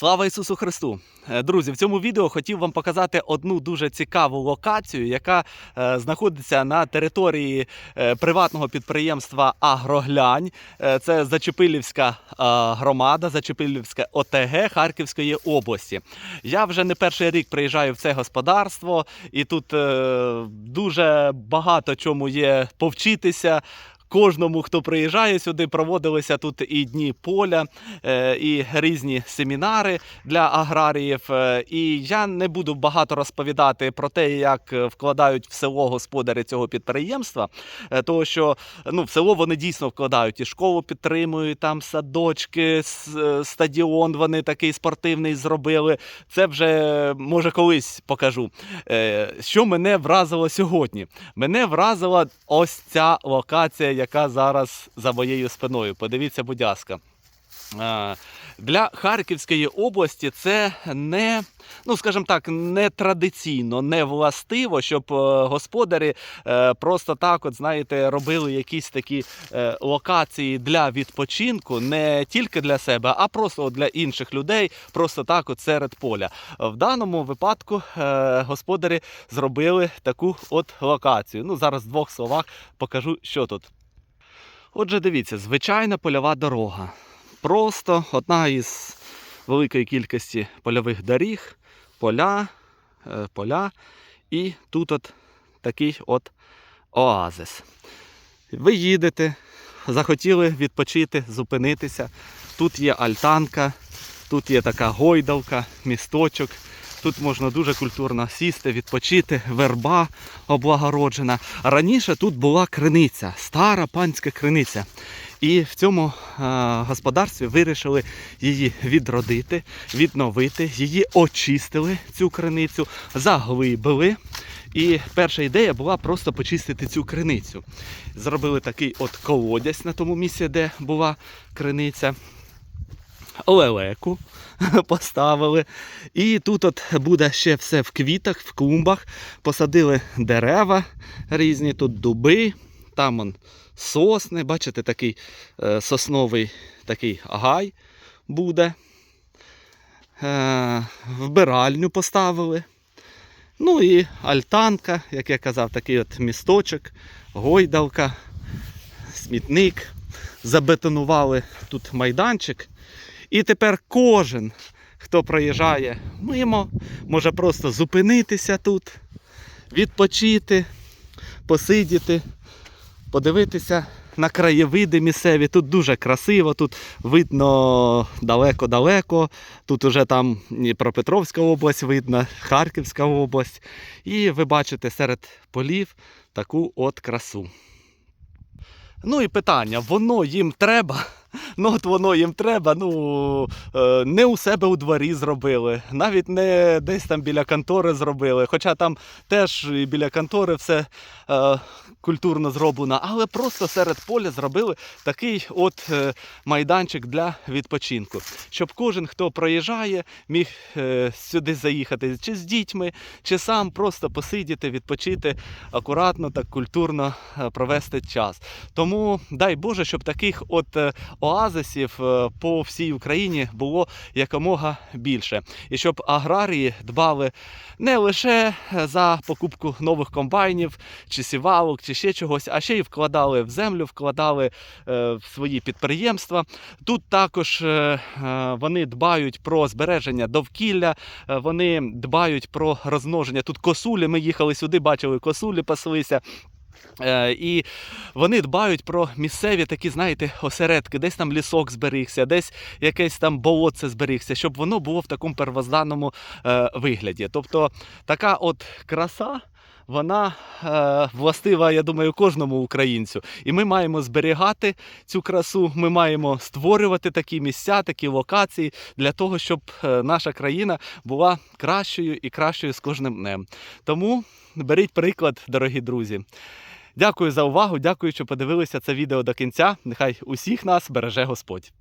Слава Ісусу Христу! Е, Друзі, в цьому відео хотів вам показати одну дуже цікаву локацію, яка е, знаходиться на території е, приватного підприємства Агроглянь. Це Зачепилівська громада, Зачепилівська ОТГ Харківської області. Я вже не перший рік приїжджаю в це господарство, і тут дуже багато чому є повчитися. Кожному, хто приїжджає сюди, проводилися тут і дні поля, е, і різні семінари для аграріїв. Е, І я не буду багато розповідати про те, як вкладають в село господарі цього підприємства, е, тому що ну, в село вони дійсно вкладають і школу підтримують, там садочки, стадіон вони такий спортивний зробили. Це вже може колись покажу. Що мене вразило сьогодні? Мене вразила ось ця локація, яка зараз за моєю спиною. Подивіться, будь ласка. Для Харківської області це не, ну скажімо так, не традиційно, не властиво, щоб е, господарі е, просто так, от знаєте, робили якісь такі е, локації для відпочинку, не тільки для себе, а просто для інших людей, просто так, от серед поля. В даному випадку господарі зробили таку от локацію. Ну, зараз в двох словах покажу, що тут. Отже, дивіться, звичайна польова дорога. Просто одна із великої кількості польових доріг, поля, е, поля. І тут от такий от оазис. Ви їдете, захотіли відпочити, зупинитися. Тут є альтанка, тут є така гойдалка, місточок. Тут можна дуже культурно сісти, відпочити, верба облагороджена. Раніше тут була криниця, стара панська криниця. І в цьому е, господарстві вирішили її відродити, відновити, її очистили, цю криницю, заглибили. І перша ідея була просто почистити цю криницю. Зробили такий от колодязь на тому місці, де була криниця. Лелеку поставили. І тут от буде ще все в квітах, в клумбах. Посадили дерева різні, тут дуби, там он сосни. Бачите, такий е, сосновий такий гай буде. Е, вбиральню поставили. Ну і альтанка, як я казав, такий от місточок, гойдалка, смітник. Забетонували тут майданчик. І тепер кожен, хто проїжджає мимо, може просто зупинитися тут, відпочити, посидіти, подивитися на краєвиди місцеві. Тут дуже красиво, тут видно далеко-далеко. Тут уже там Дніпропетровська область видно, Харківська область. І ви бачите серед полів таку от красу. Ну і питання: воно їм треба. Ну, от воно їм треба. Ну е, не у себе у дворі зробили, навіть не десь там біля контори зробили. Хоча там теж і біля контори все е, культурно зроблено, але просто серед поля зробили такий от е, майданчик для відпочинку, щоб кожен, хто проїжджає, міг е, сюди заїхати чи з дітьми, чи сам просто посидіти, відпочити акуратно так культурно е, провести час. Тому дай Боже, щоб таких от е, оазисів е, по всій Україні було якомога більше. І щоб аграрії дбали не лише за покупку нових комбайнів чи сівалок, чи ще чогось, а ще й вкладали в землю, вкладали е, в свої підприємства. Тут також е, вони дбають про збереження довкілля, вони дбають про розмноження. Тут косулі. Ми їхали сюди, бачили косулі, паслися. Е, І вони дбають про місцеві такі, знаєте, осередки, десь там лісок зберігся, десь якесь там болотце зберігся, щоб воно було в такому первозданному е, вигляді. Тобто така от краса. Вона е, властива, я думаю, кожному українцю. І ми маємо зберігати цю красу. Ми маємо створювати такі місця, такі локації для того, щоб е, наша країна була кращою і кращою з кожним днем. Тому беріть приклад, дорогі друзі. Дякую за увагу, дякую, що подивилися це відео до кінця. Нехай усіх нас береже Господь.